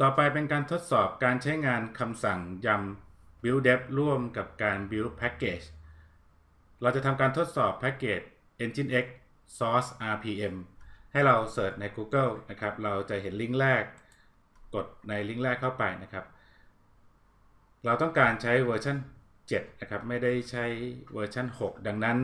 ต่อไปเป็นการทดสอบการใช้งานคำสั่งยำ build dev ร่วมกับการ build package เราจะทำการทดสอบแพ็กเกจ nginx source rpm ให้เราเสิร์ชใน Google นะครับ เราจะเห็นลิงก์แรก กดในลิงก์แรกเข้าไปนะครับ เราต้องการใช้เวอร์ชัน7นะครับ ไม่ได้ใช้เวอร์ชัน6 ดังนั้น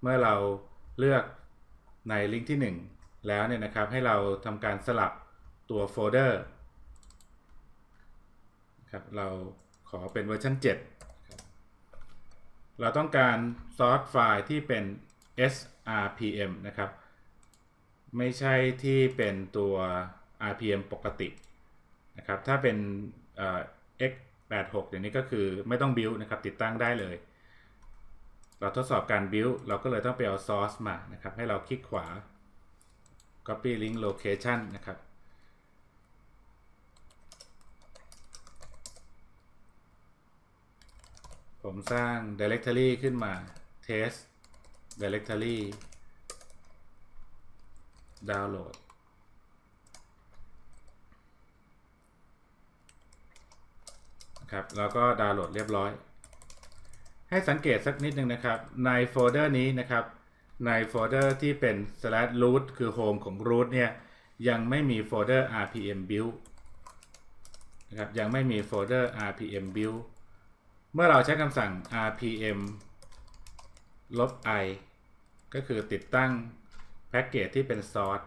เมื่อเราเลือกในลิงก์ที่ 1 แล้วเนี่ยนะครับ ให้เราทำการสลับตัวโฟลเดอร์ ครับเราขอเป็นเวอร์ชัน7เราต้องการซอสไฟล์ที่เป็น srpm นะครับ ไม่ใช่ที่เป็นตัว rpm ปกตินะครับ ถ้าเป็น x86 อย่างนี้ก็คือไม่ต้อง build นะครับ ติดตั้งได้เลย เราทดสอบการ build เราก็เลยต้องไปเอา source มานะครับ ให้เราคลิกขวา copy link location นะครับ ผมสร้าง directory ขึ้นมา test directory download นะครับแล้วก็ดาวน์โหลดเรียบร้อย ให้สังเกตสักนิดนึงนะครับ ในโฟลเดอร์นี้นะครับ ในโฟลเดอร์ที่เป็น slash root คือ home ของ root เนี่ย ยังไม่มีโฟลเดอร์ rpm build นะครับ ยังไม่มีโฟลเดอร์ rpm build เมื่อเราใช้คำสั่ง rpm ลบ i ก็คือติดตั้งแพ็กเกจที่เป็น source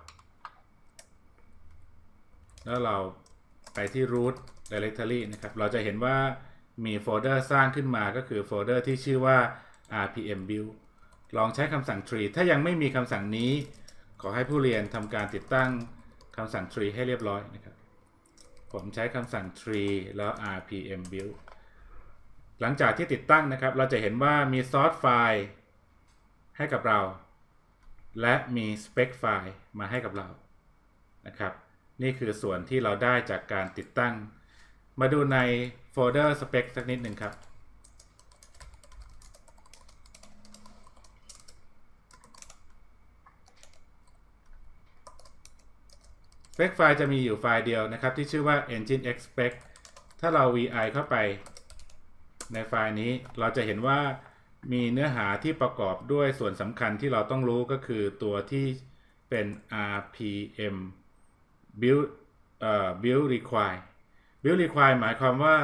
แล้วเราไปที่ root directory นะครับ เราจะเห็นว่ามีโฟลเดอร์สร้างขึ้นมาก็คือโฟลเดอร์ที่ชื่อว่า rpm build ลองใช้คำสั่ง tree ถ้ายังไม่มีคำสั่งนี้ ขอให้ผู้เรียนทำการติดตั้งคำสั่ง tree ให้เรียบร้อยนะครับ ผมใช้คำสั่ง tree แล้ว rpm build หลังจากที่ติดตั้งนะครับ เราจะเห็นว่ามีซอสไฟล์ให้กับเรา และมี spec ไฟล์มาให้กับเรานะครับ นี่คือส่วนที่เราได้จากการติดตั้ง มาดูในโฟลเดอร์ spec สักนิดหนึ่งครับ spec ไฟล์จะมีอยู่ไฟล์เดียวนะครับ ที่ชื่อว่า nginx spec ถ้าเรา vi เข้าไป ในไฟล์นี้เราจะเห็นว่ามีเนื้อหาที่ประกอบด้วยส่วนสำคัญที่เราต้องรู้ก็คือตัวที่เป็น rpm build เอ่อ build require build require หมายความว่า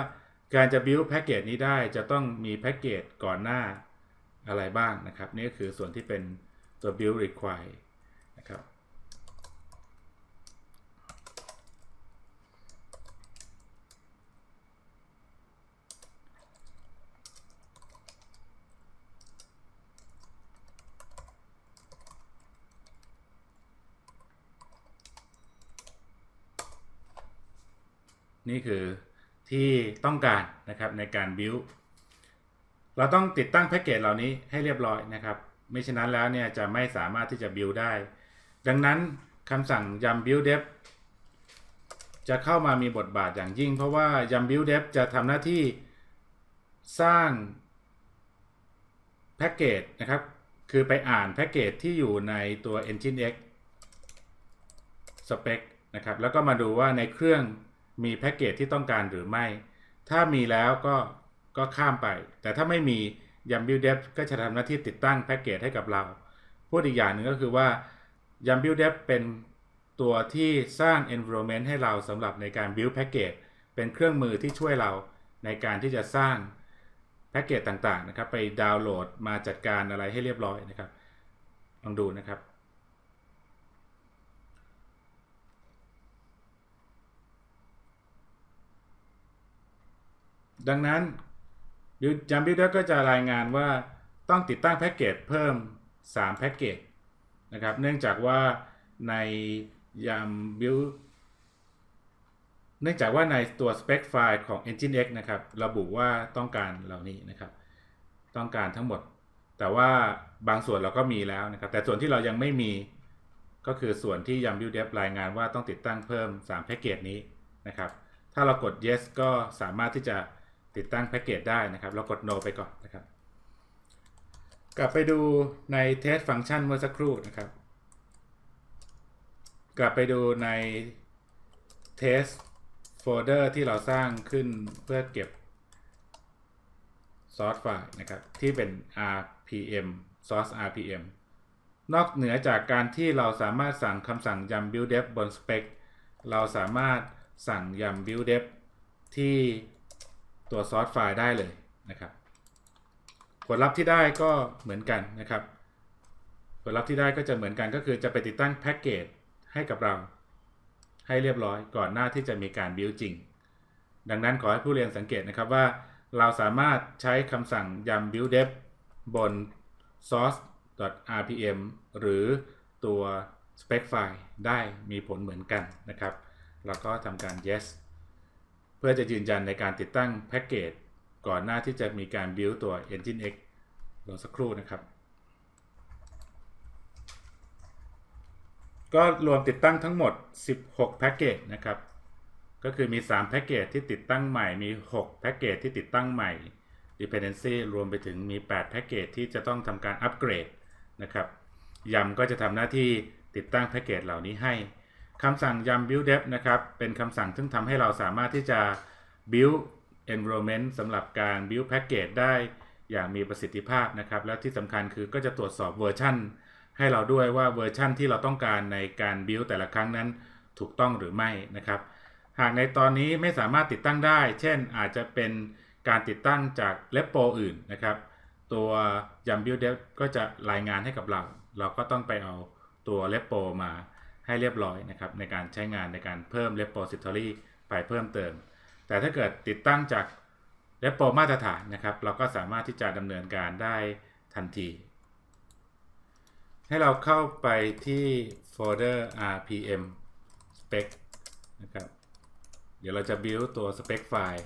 การจะ build แพ็กเกจนี้ได้จะต้องมีแพ็กเกจก่อนหน้าอะไรบ้างนะครับ นี่ก็คือส่วนที่เป็นตัว build require นะครับ นี่คือที่ต้องการนะครับในการ build เราต้องติดตั้งแพ็กเกจเหล่านี้ให้เรียบร้อยนะครับ ไม่ฉะนั้นแล้วเนี่ยจะไม่สามารถที่จะ build ได้ ดังนั้นคำสั่งยำ build dev จะเข้ามามีบทบาทอย่างยิ่ง เพราะว่ายำ build dev จะทำหน้าที่สร้างแพ็กเกจนะครับ คือไปอ่านแพ็กเกจที่อยู่ในตัว nginx spec นะครับ แล้วก็มาดูว่าในเครื่อง มีแพ็กเกจที่ต้องการหรือไม่ ถ้ามีแล้วก็ก็ข้ามไป แต่ถ้าไม่มียำ build dev ก็จะทำหน้าที่ติดตั้งแพ็กเกจให้กับเรา พูดอีกอย่างหนึ่งก็คือว่ายำ build dev เป็นตัวที่สร้าง environment ให้เราสำหรับในการ build แพ็กเกจเป็นเครื่องมือที่ช่วยเราในการที่จะสร้างแพ็กเกจต่างๆนะครับ ไปดาวน์โหลดมาจัดการอะไรให้เรียบร้อยนะครับ ลองดูนะครับ ดังนั้นจัมบิ l ดก็จะรายงานว่าต้องติดตั้งแพ็กเกจเพิ่ม 3 แพ็กเกจนะครับเนื่องจากว่าในยามบิลเนื่องจากว่าในตัว spec file ของ nginx นะครับ ระบุว่าต้องการเหล่านี้นะครับ ต้องการทั้งหมด แต่ว่าบางส่วนเราก็มีแล้วนะครับ แต่ส่วนที่เรายังไม่มีก็คือส่วนที่ยามบิ l ดรายงานว่าต้องติดตั้งเพิ่ม 3 แพ็กเกจนี้นะครับ ถ้าเรากด yes ก็สามารถที่จะ ติดตั้งแพ็กเกจได้นะครับ เรากด no ไปก่อนนะครับ กลับไปดูใน test function เมื่อสักครู่นะครับ กลับไปดูใน test โฟลเดอร์ที่เราสร้างขึ้นเพื่อเก็บซอสไฟล์นะครับ ที่เป็น rpm source rpm นอกเหนือจากการที่เราสามารถสั่งคำสั่งยำ build def บน spec เราสามารถสั่งยำ build def ที่ ตัวซอสไฟล์ได้เลยนะครับ ผลลัพธ์ที่ได้ก็เหมือนกันนะครับ ผลลัพธ์ที่ได้ก็จะเหมือนกันก็คือจะไปติดตั้งแพ็กเกจให้กับเรา ให้เรียบร้อยก่อนหน้าที่จะมีการบิวจริง ดังนั้นขอให้ผู้เรียนสังเกตนะครับว่า เราสามารถใช้คำสั่งยำ build def บน source.rpm หรือตัว spec file ได้มีผลเหมือนกันนะครับ แล้วก็ทำการ yes พื่อจะยืนยันในการติดตั้งแพ็กเกจก่อนหน้าที่จะมีการ build ตัว Engine X รอสักครู่นะครับ ก็รวมติดตั้งทั้งหมด 16 แพ็กเกจนะครับ ก็คือมี 3 แพ็กเกจที่ติดตั้งใหม่ มี 6 แพ็กเกจที่ติดตั้งใหม่ dependency รวมไปถึงมี 8 แพ็กเกจที่จะต้องทำการอัปเกรดนะครับยำก็จะทำหน้าที่ติดตั้งแพ็กเกจเหล่านี้ให้ คำสั่งยำ build def นะครับ เป็นคำสั่งซึ่งทำให้เราสามารถที่จะ build environment สำหรับการ build package ได้อย่างมีประสิทธิภาพนะครับ และที่สำคัญคือก็จะตรวจสอบเวอร์ชันให้เราด้วยว่าเวอร์ชันที่เราต้องการในการ build แต่ละครั้งนั้นถูกต้องหรือไม่นะครับ หากในตอนนี้ไม่สามารถติดตั้งได้ เช่นอาจจะเป็นการติดตั้งจากเลปโปอื่นนะครับ ตัวยัมบิ d เดฟก็จะรายงานให้กับเรา เราก็ต้องไปเอาตัวเลปโปมา ให้เรียบร้อยนะครับในการใช้งานในการเพิ่มเลปโปซิทอรี่ไปเพิ่มเติม แต่ถ้าเกิดติดตั้งจากเลปโปมาตรฐานนะครับ เราก็สามารถที่จะดำเนินการได้ทันที ให้เราเข้าไปที่โฟลเดอร์ rpm spec นะครับเดี๋ยวเราจะ build ตัว spec file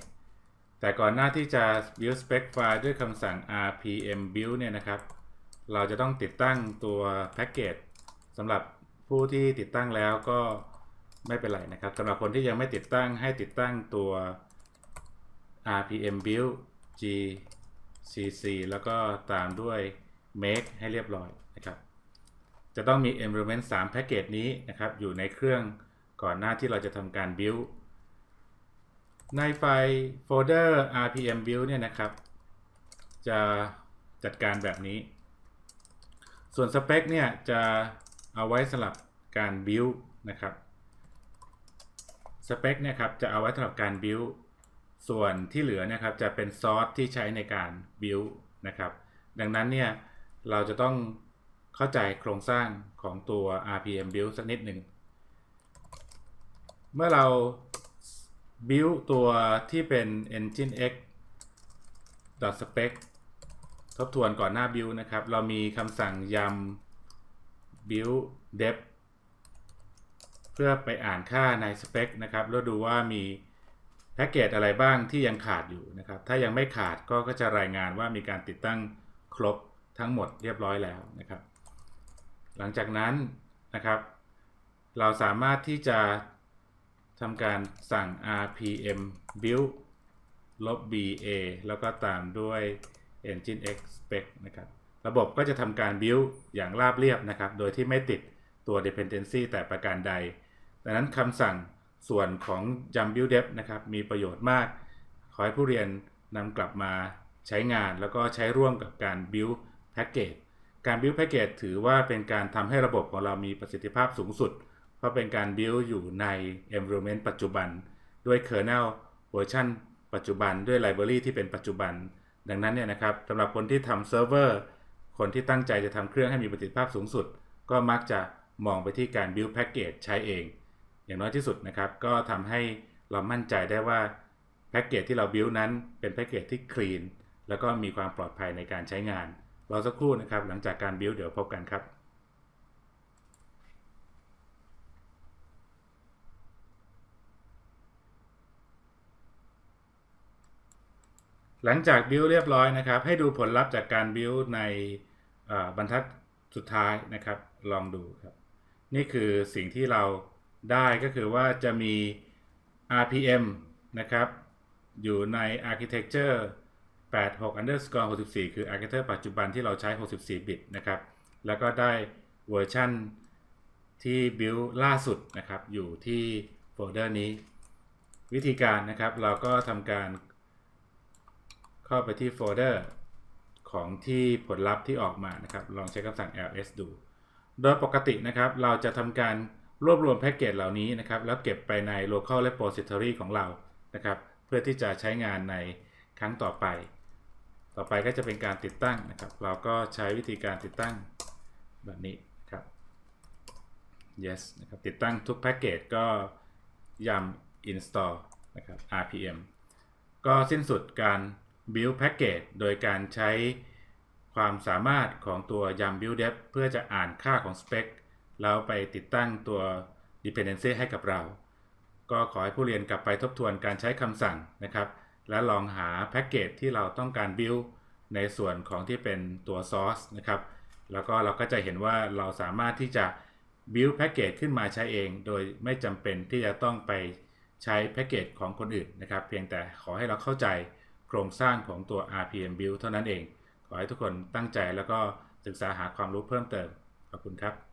แต่ก่อนหน้าที่จะ build spec file ด้วยคำสั่ง rpm build เนี่ยนะครับ เราจะต้องติดตั้งตัวแพ็กเกจสำหรับ ผู้ที่ติดตั้งแล้วก็ไม่เป็นไรนะครับสำหรับคนที่ยังไม่ติดตั้งให้ติดตั้งตัว rpm build gcc แล้วก็ตามด้วย make ให้เรียบร้อยนะครับจะต้องมี environment 3แพ็กเกจนี้นะครับอยู่ในเครื่องก่อนหน้าที่เราจะทำการ build ในไฟล์โฟลเดอร์ rpm build เนี่ยนะครับ จะจัดการแบบนี้ ส่วนสเปคเนี่ยจะ เอาไว้สำหรับการ build นะครับสเปคเนี่ยครับจะเอาไว้สำหรับการ build ส่วนที่เหลือนะครับจะเป็นซอสที่ใช้ในการ build นะครับ ดังนั้นเนี่ยเราจะต้องเข้าใจโครงสร้างของตัว rpm build สักนิดหนึ่ง เมื่อเรา build ตัวที่เป็น engine x spec ทบทวนก่อนหน้า build นะครับ เรามีคำสั่งยำ build def เพื่อไปอ่านค่าใน spec นะครับ แล้วดูว่ามีแพ็กเกจอะไรบ้างที่ยังขาดอยู่นะครับ ถ้ายังไม่ขาดก็ก็จะรายงานว่ามีการติดตั้งครบทั้งหมดเรียบร้อยแล้วนะครับ หลังจากนั้นนะครับ เราสามารถที่จะทำการสั่ง rpm build ลบ ba แล้วก็ตามด้วย engine x spec นะครับ ระบบก็จะทำการ build อย่างราบเรียบนะครับ โดยที่ไม่ติดตัว dependency แต่ประการใด ดังนั้นคำสั่งส่วนของ jump build def นะครับ มีประโยชน์มาก ขอให้ผู้เรียนนำกลับมาใช้งาน แล้วก็ใช้ร่วมกับการ build package การ build package ถือว่าเป็นการทำให้ระบบของเรามีประสิทธิภาพสูงสุด เพราะเป็นการ build อยู่ใน environment ปัจจุบัน ด้วย kernel เวอร์ชันปัจจุบันด้วย library ที่เป็นปัจจุบัน ดังนั้นเนี่ยนะครับสำหรับคนที่ทำเซิร์ฟเวอร์ คนที่ตั้งใจจะทำเครื่องให้มีประสิทธิภาพสูงสุด ก็มักจะมองไปที่การ build package ใช้เอง อย่างน้อยที่สุดนะครับ ก็ทำให้เรามั่นใจได้ว่าแพ็กเกจที่เรา build นั้นเป็นแพ็กเกจที่ clean แล้วก็มีความปลอดภัยในการใช้งานรอสักครู่นะครับ หลังจากการ build เดี๋ยวพบกันครับหลังจาก build เรียบร้อยนะครับ ให้ดูผลลัพธ์จากการ build ใน บรรทัดสุดท้ายนะครับ ลองดูครับ นี่คือสิ่งที่เราได้ก็คือว่าจะมี RPM นะครับ อยู่ใน architecture 86 underscore 64 คือ architecture ปัจจุบันที่เราใช้ 64 บิตนะครับ แล้วก็ได้เวอร์ชันที่ build ล่าสุดนะครับ อยู่ที่โฟลเดอร์นี้ วิธีการนะครับเราก็ทำการเข้าไปที่โฟลเดอร์ ของที่ผลลัพธ์ที่ออกมานะครับ ลองใช้คำสั่ง ls ดู โดยปกตินะครับเราจะทำการรวบรวมแพ็กเกจเหล่านี้นะครับ แล้วเก็บไปใน local repository ของเรานะครับ เพื่อที่จะใช้งานในครั้งต่อไป ต่อไปก็จะเป็นการติดตั้งนะครับ เราก็ใช้วิธีการติดตั้งแบบนี้ครับ yes นะครับติดตั้งทุกแพ็กเกจก็ยำ install นะครับ rpm ก็สิ้นสุดการ build package โดยการใช้ความสามารถของตัวยำ build dep เพื่อจะอ่านค่าของ spec แล้วไปติดตั้งตัว dependency ให้กับเรา ก็ขอให้ผู้เรียนกลับไปทบทวนการใช้คำสั่งนะครับ และลองหาแพ็กเกจที่เราต้องการ build ในส่วนของที่เป็นตัว source นะครับ แล้วก็เราก็จะเห็นว่าเราสามารถที่จะ build แพ็กเกจขึ้นมาใช้เอง โดยไม่จำเป็นที่จะต้องไปใช้แพ็กเกจของคนอื่นนะครับ เพียงแต่ขอให้เราเข้าใจ โครงสร้างของตัว RPM build เท่านั้นเอง ขอให้ทุกคนตั้งใจแล้วก็ศึกษาหาความรู้เพิ่มเติม ขอบคุณครับ